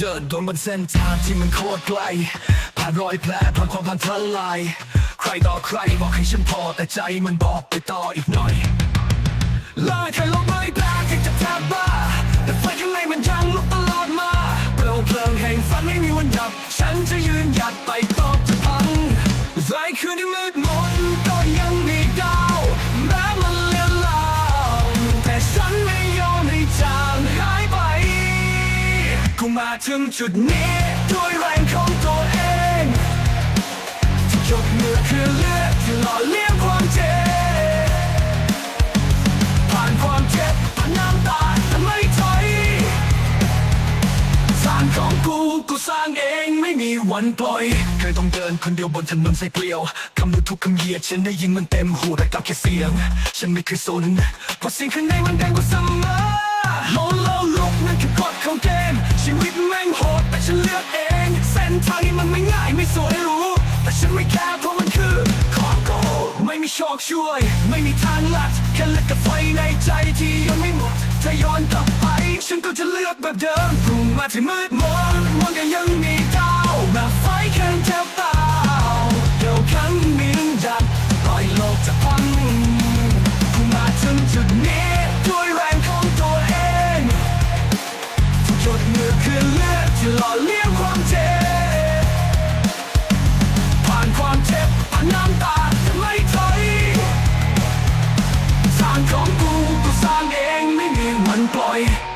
เดินโดนบนเส้นทางที่มันโคตรไกล ผ่านรอยแผลผ่านความพันทลาย ใครต่อใครบอกให้ฉันพอแต่ใจมันบอกไปต่ออีกหน่อยลอยเคยลงไม่แปลงที่จะแทบบ้า แต่ไฟข้างในมันยังลุกตลอดมาเปลวเพลิงแห่งฝันไม่มีวันดับ ฉันจะยืนหยัดไปตอบจะพังไรคืนที่มืดมน กูมาถึงจุดนี้ด้วยแรงของตัวเองที่ยกมือคือเลือดที่หล่อเลี้ยงความเจ็บผ่านความเจ็บผ่านน้ำตาแต่ไม่ถอยสร้างของกูกูสร้างเองไม่มีวันปล่อย เคยต้องเดินคนเดียวบนถนนสายเปลี่ยวคำดูทุกคำเหยียดฉันได้ยินมันเต็มหูแต่กลับแค่เสียง ฉันไม่เคยสนเพราะเสียงข้างในมันแดงกว่าเสมอโลนแล้วลุกนั่นคือกฎของเก สวยรู้ แต่ฉันไม่แคร์เพราะมันคือของโกไม่มีโอกช่วย ไม่มีทางลัด แค่เล็กกับไฟในใจที่ยังไม่หมด ถ้าย้อนกลับไป ฉันก็จะเลือกแบบเดิมปรุงมาที่มืดมนมองก็ยังมีดาวแบบไฟแค่เทบตาเดี๋ยวครั้งมิงดับปล่อยโลกจะพังคุณมาถึงจุดนี้ด้วยแรงของตัวเองทุกหยดเหงื่อคือเลือดจะหล่อเลี้ยงความเจ็บ boy.